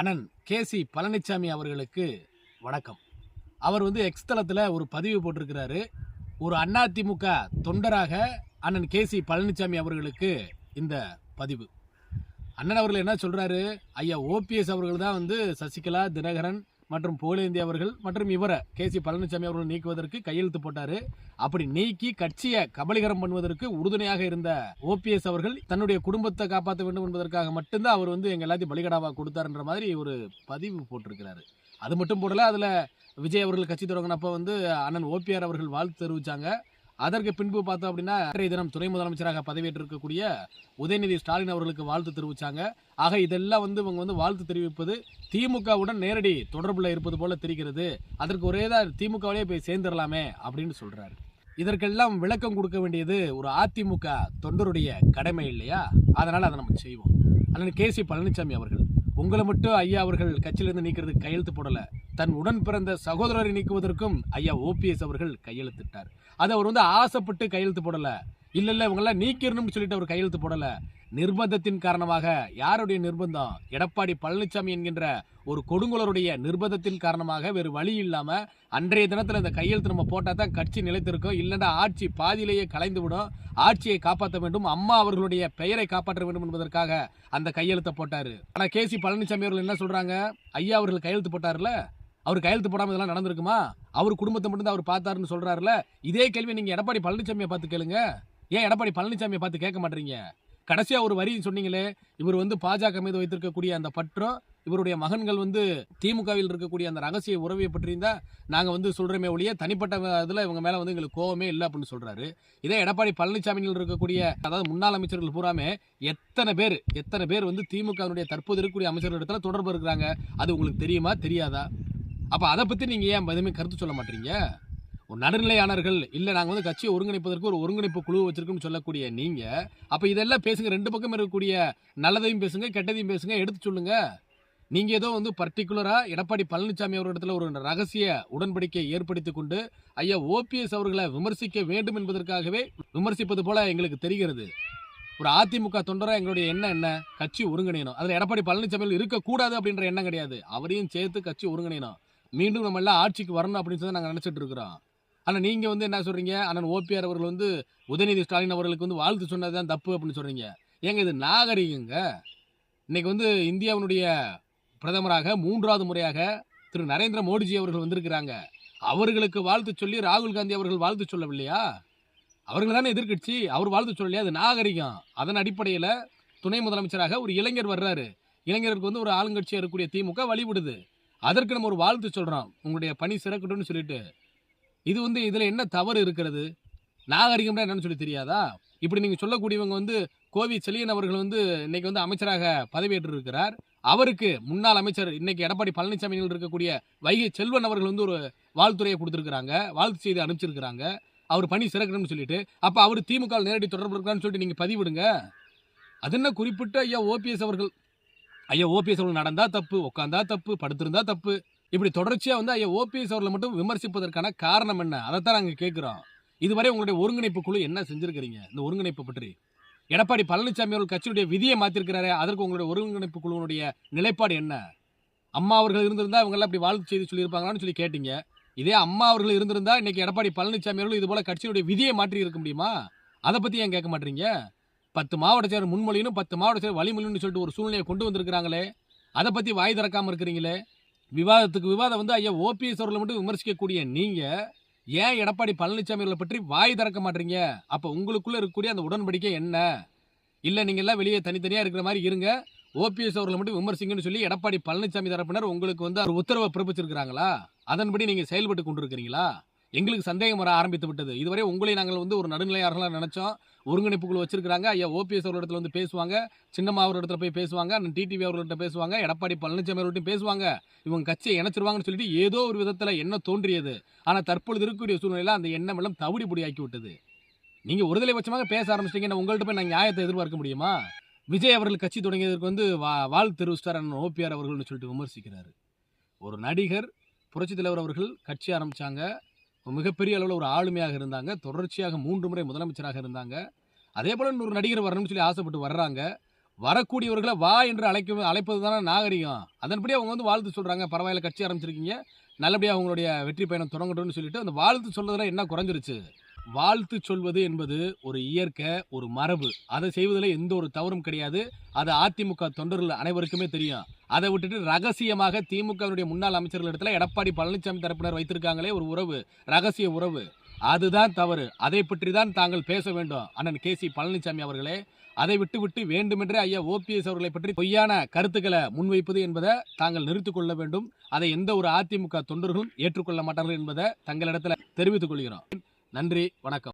அண்ணன் கேசி பழனிசாமி அவர்களுக்கு வணக்கம். அவர் வந்து எக்ஸ்தலத்தில் ஒரு பதிவு போட்டிருக்கிறாரு. ஒரு அதிமுக தொண்டராக அண்ணன் கேசி பழனிசாமி அவர்களுக்கு இந்த பதிவு. அண்ணன் அவர்கள் என்ன சொல்கிறாரு ஐயா ஓபிஎஸ் அவர்கள் தான் வந்து சசிகலா தினகரன் மற்றும் புகழேந்தி அவர்கள் மற்றும் இவரை கேசி பழனிசாமி அவர்கள் நீக்குவதற்கு கையெழுத்து போட்டாரு. அப்படி நீக்கி கட்சியை கபலீகரம் பண்ணுவதற்கு உறுதுணையாக இருந்த ஓபிஎஸ் அவர்கள் தன்னுடைய குடும்பத்தை காப்பாற்ற வேண்டும் என்பதற்காக மட்டும்தான் அவர் வந்து எங்க எல்லாத்தையும் பலிகடாவா கொடுத்தாருன்ற மாதிரி ஒரு பதிவு போட்டிருக்கிறாரு. அது மட்டும் போடல அதுல விஜய் அவர்கள் கட்சி தொடங்கினப்ப வந்து அண்ணன் ஓபிஆர் அவர்கள் வாழ்த்து தெரிவிச்சாங்க. அதற்கு பின்பு பார்த்தோம் அப்படின்னா இன்றைய தினம் துணை முதலமைச்சராக பதவியேற்றிருக்கக்கூடிய உதயநிதி ஸ்டாலின் அவர்களுக்கு வாழ்த்து தெரிவிச்சாங்க. ஆக இதெல்லாம் வந்து இவங்க வந்து வாழ்த்து தெரிவிப்பது திமுகவுடன் நேரடி தொடர்பில் இருப்பது போல தெரிகிறது. அதற்கு ஒரே தான் திமுகவிலே போய் சேர்ந்துடலாமே அப்படின்னு சொல்றாரு. இதற்கெல்லாம் விளக்கம் கொடுக்க வேண்டியது ஒரு அதிமுக தொண்டருடைய கடமை இல்லையா? அதனால் அதை நம்ம செய்வோம். அண்ணன் கே சி பழனிசாமி அவர்கள் உங்களை மட்டும் ஐயா அவர்கள் கட்சியிலேருந்து நீக்கிறதுக்கு கையெழுத்து போடலை. தன் உடன் பிறந்த சகோதரரை நீக்குவதற்கும் ஐயா ஓபிஎஸ் அவர்கள் கையெழுத்திட்டார். அதை அவர் வந்து ஆசைப்பட்டு கையெழுத்து போடலை. இல்லை இல்லை இவங்கெல்லாம் நீக்கிடணும்னு சொல்லிட்டு அவர் கையெழுத்து போடலை. நிர்பந்தத்தின் காரணமாக யாருடைய நிர்பந்தம்? எடப்பாடி பழனிசாமி என்கின்ற ஒரு கொடுங்குலருடைய நிர்பந்தத்தின் காரணமாக வேறு வழி இல்லாமல் அன்றைய தினத்தில் இந்த கையெழுத்து நம்ம போட்டால் தான் கட்சி நிலைத்திருக்கும். இல்லைன்னா ஆட்சி பாதியிலேயே கலைந்து விடும் ஆட்சியை காப்பாற்ற வேண்டும். அம்மா அவர்களுடைய பெயரை காப்பாற்ற வேண்டும் என்பதற்காக அந்த கையெழுத்தை போட்டார். ஆனால் கே சி பழனிசாமி அவர்கள் என்ன சொல்கிறாங்க ஐயா அவர்கள் கையெழுத்து போட்டார்ல அவர் கையெழுத்து போடாமல் இதெல்லாம் நடந்திருக்குமா? அவர் குடும்பத்தை மட்டும் அவர் பார்த்தாருன்னு சொல்கிறாருல இதே கேள்வி நீங்கள் எடப்பாடி பழனிசாமியை பார்த்து கேளுங்க. ஏன் எடப்பாடி பழனிசாமியை பார்த்து கேட்க மாட்டீங்க கடைசியாக ஒரு வரி சொன்னீங்களே இவர் வந்து பாஜக மீது வைத்திருக்கக்கூடிய அந்த பற்றும் இவருடைய மகன்கள் வந்து திமுகவில் இருக்கக்கூடிய அந்த ரகசிய உறவை பற்றியிருந்தா நாங்கள் வந்து சொல்கிறோமே ஒழிய தனிப்பட்ட இதில் இவங்க மேலே வந்து எங்களுக்கு கோவமே இல்லை அப்படின்னு சொல்கிறாரு இதே எடப்பாடி பழனிசாமியில் இருக்கக்கூடிய அதாவது முன்னாள் அமைச்சர்கள் பூராமே எத்தனை பேர் எத்தனை பேர் வந்து திமுகவினுடைய தற்போது இருக்கக்கூடிய அமைச்சர்கள் இடத்துல தொடர்பு இருக்கிறாங்க? அது உங்களுக்கு தெரியுமா? தெரியாதா? அப்போ அதை பற்றி நீங்கள் ஏன் எதுவுமே கருத்து சொல்ல மாட்டீங்க? ஒரு நடுநிலையாளர்கள் இல்லை நாங்கள் வந்து கட்சியை ஒருங்கிணைப்பதற்கு ஒரு ஒருங்கிணைப்பு குழு வச்சிருக்கோம்னு சொல்லக்கூடிய நீங்கள் அப்போ இதெல்லாம் பேசுங்க. ரெண்டு பக்கம் இருக்கக்கூடிய நல்லதையும் பேசுங்க கெட்டதையும் பேசுங்க எடுத்து சொல்லுங்க. நீங்கள் ஏதோ வந்து பர்டிகுலராக எடப்பாடி பழனிசாமி அவர்களிடத்தில் ஒரு ரகசிய உடன்படிக்கையை ஏற்படுத்தி கொண்டு ஐயா ஓபிஎஸ் அவர்களை விமர்சிக்க வேண்டும் என்பதற்காகவே விமர்சிப்பது போல எங்களுக்கு தெரிகிறது. ஒரு அதிமுக தொண்டராக எங்களுடைய எண்ணம் என்ன? கட்சி ஒருங்கிணையணும். அதில் எடப்பாடி பழனிசாமியில் இருக்கக்கூடாது அப்படின்ற எண்ணம் கிடையாது. அவரையும் சேர்த்து கட்சி ஒருங்கிணையணும். மீண்டும் நம்ம எல்லாம் ஆட்சிக்கு வரணும் அப்படின்னு சொல்லி நாங்கள் நினச்சிட்டு இருக்கிறோம். ஆனால் நீங்கள் வந்து என்ன சொல்கிறீங்க அண்ணன் ஓபிஆர் அவர்கள் வந்து உதயநிதி ஸ்டாலின் அவர்களுக்கு வந்து வாழ்த்து சொன்னது தான் தப்பு அப்படின்னு சொல்கிறீங்க ஏங்க இது நாகரிகங்க? இன்றைக்கி வந்து இந்தியாவினுடைய பிரதமராக மூன்றாவது முறையாக திரு நரேந்திர மோடிஜி அவர்கள் வந்திருக்கிறாங்க. அவர்களுக்கு வாழ்த்து சொல்லி ராகுல் காந்தி அவர்கள் வாழ்த்து சொல்லவில்லையா? அவர்கள் தானே எதிர்க்கட்சி அவர் வாழ்த்து சொல்லலையா? அது நாகரிகம். அதன் அடிப்படையில் துணை முதலமைச்சராக ஒரு இளைஞர் வர்றாரு. இளைஞருக்கு வந்து ஒரு ஆளுங்கட்சியாக இருக்கக்கூடிய திமுக வழிவிடுது அதற்கு நம்ம ஒரு வாழ்த்து சொல்கிறோம் உங்களுடைய பணி சிறக்கட்டும்னு சொல்லிட்டு. இது வந்து இதில் என்ன தவறு இருக்கிறது? நாகரிகம்னா என்னன்னு சொல்லி தெரியாதா? இப்படி நீங்கள் சொல்லக்கூடியவங்க வந்து கோவி செலியன் அவர்கள் வந்து இன்னைக்கு வந்து அமைச்சராக பதவியேற்று இருக்கிறார் அவருக்கு முன்னாள் அமைச்சர் இன்னைக்கு எடப்பாடி பழனிசாமியில் இருக்கக்கூடிய வைகை செல்வன் அவர்கள் வந்து ஒரு வாழ்த்துறையை கொடுத்துருக்குறாங்க. வாழ்த்து செய்தி அனுப்பிச்சிருக்கிறாங்க. அவர் பணி சிறக்கணும்னு சொல்லிட்டு. அப்போ அவர் திமுக நேரடி தொடர்பு இருக்கான்னு சொல்லிட்டு நீங்கள் பதிவிடுங்க. அது என்ன குறிப்பிட்ட ஐயா ஓபிஎஸ் அவர்கள் ஐயா ஓபிஎஸ் அவர்கள் நடந்தா தப்பு உட்காந்தா தப்பு படுத்திருந்தா தப்பு. இப்படி தொடர்ச்சியா வந்து ஐயா ஓபிஎஸ் அவர்களை மட்டும் விமர்சிப்பதற்கான காரணம் என்ன? அதைத்தான் நாங்கள் கேட்குறோம். இதுவரை உங்களுடைய ஒருங்கிணைப்பு குழு என்ன செஞ்சிருக்கிறீங்க? இந்த ஒருங்கிணைப்பு பற்றி. எடப்பாடி பழனிசாமி அவர்கள் கட்சியுடைய விதியை மாத்திருக்கிறாரே அதற்கு உங்களுடைய ஒருங்கிணைப்பு குழுவனுடைய நிலைப்பாடு என்ன? அம்மா அவர்கள் இருந்திருந்தா இவங்க எல்லாம் இப்படி வாழ்த்து செய்தி சொல்லியிருப்பாங்களான்னு சொல்லி கேட்டீங்க. இதே அம்மா அவர்கள் இருந்திருந்தா இன்னைக்கு எடப்பாடி பழனிசாமி அவர்கள் இது போல கட்சியுடைய விதியை மாற்றி இருக்க முடியுமா? அதை பத்தி ஏன் கேட்க மாட்டீங்க? பத்து மாவட்ட செயலர் முன்மொழியும் பத்து மாவட்ட செயலர் வழிமொழின்னு சொல்லிட்டு ஒரு சூழ்நிலையை கொண்டு வந்திருக்கிறாங்களே அதை பற்றி வாய் திறக்காமல் இருக்கிறீங்களே? விவாதத்துக்கு விவாதம் வந்து ஐயா ஓபிஎஸ் அவர்களை மட்டும் விமர்சிக்கக்கூடிய நீங்கள் ஏன் எடப்பாடி பழனிசாமி அவர்களை பற்றி வாய் திறக்க மாட்டீங்க? அப்போ உங்களுக்குள்ளே இருக்கக்கூடிய அந்த உடன்படிக்கை என்ன? இல்லை நீங்கள் எல்லாம் வெளியே தனித்தனியாக இருக்கிற மாதிரி இருங்க. ஓபிஎஸ் அவர்களை மட்டும் விமர்சிங்கன்னு சொல்லி எடப்பாடி பழனிசாமி தரப்பினர் உங்களுக்கு வந்து ஒரு உத்தரவை பிறப்பிச்சிருக்கிறாங்களா? அதன்படி நீங்கள் செயல்பட்டு கொண்டிருக்கிறீங்களா? எங்களுக்கு சந்தேகம் வர ஆரம்பித்து விட்டது. இதுவரை உங்களை நாங்கள் வந்து ஒரு நடுநிலையாளர்களாக நினைச்சோம். ஒருங்கிணைப்பு குழு வச்சிருக்காங்க ஐயா ஓபிஎஸ் அவர்களிடத்தில் வந்து பேசுவாங்க. சின்னம்மா அவர் இடத்துல போய் பேசுவாங்க. டிடிவி அவர்கள்ட்ட பேசுவாங்க. எடப்பாடி பழனிசாமி அவர்கிட்ட பேசுவாங்க. இவங்க கட்சியை இணைச்சிருவாங்கன்னு சொல்லிட்டு ஏதோ ஒரு விதத்தில் என்ன தோன்றியது. ஆனால் தற்பொழுது இருக்கக்கூடிய சூழ்நிலையில் அந்த எண்ணம் எல்லாம் தவிடி பொடியாக்கி ஆக்கி விட்டது. நீங்கள் ஒருதலை பட்சமாக பேச ஆரம்பிச்சிட்டீங்க. உங்கள்ட்ட போய் நான் நியாயத்தை எதிர்பார்க்க முடியுமா? விஜய் அவர்கள் கட்சி தொடங்கியதற்கு வந்து வா வாழ் தெரிவிச்சிட்டார் அண்ணன் ஓபிஆர் அவர்கள்னு சொல்லிட்டு விமர்சிக்கிறார். ஒரு நடிகர் புரட்சி தலைவர் அவர்கள் கட்சி ஆரம்பிச்சாங்க. மிகப்பெரிய அளவில் ஒரு ஆளுமையாக இருந்தாங்க. தொடர்ச்சியாக மூன்று முறை முதலமைச்சராக இருந்தாங்க. அதே போல் இன்னொரு நடிகர் வரணும்னு சொல்லி ஆசைப்பட்டு வர்றாங்க. வரக்கூடியவர்களை வா என்று அழைக்க அழைப்பது தானே நாகரிகம். அதன்படி அவங்க வந்து வாழ்த்து சொல்கிறாங்க பரவாயில்ல கட்சி ஆரம்பிச்சிருக்கீங்க. நல்லபடியாக அவங்களுடைய வெற்றி பயணம் தொடங்கட்டும்னு சொல்லிட்டு அந்த வாழ்த்து சொல்றதுல என்ன குறைஞ்சிருச்சு? வாழ்த்து சொல்வது என்பது ஒரு இயற்கை ஒரு மரபு. அதை செய்வதில் எந்த ஒரு தவறும் கிடையாது. அது அதிமுக தொண்டர்கள் அனைவருக்குமே தெரியும். அதை விட்டுட்டு ரகசியமாக திமுகவினுடைய முன்னாள் அமைச்சர்கள் இடத்துல எடப்பாடி பழனிசாமி தரப்பினர் வைத்திருக்காங்களே ஒரு உறவு ரகசிய உறவு. அதுதான் தவறு. அதை பற்றி தான் தாங்கள் பேச வேண்டும். அண்ணன் கே சி பழனிசாமி அவர்களே அதை விட்டு விட்டு வேண்டுமென்றே ஐயா ஓபிஎஸ் அவர்களை பற்றி பொய்யான கருத்துக்களை முன்வைப்பது என்பதை தாங்கள் நிறுத்திக் கொள்ள வேண்டும். அதை எந்த ஒரு அதிமுக தொண்டர்களும் ஏற்றுக்கொள்ள மாட்டார்கள் என்பதை தங்களிடத்தில் தெரிவித்துக் கொள்கிறோம். நன்றி வணக்கம்.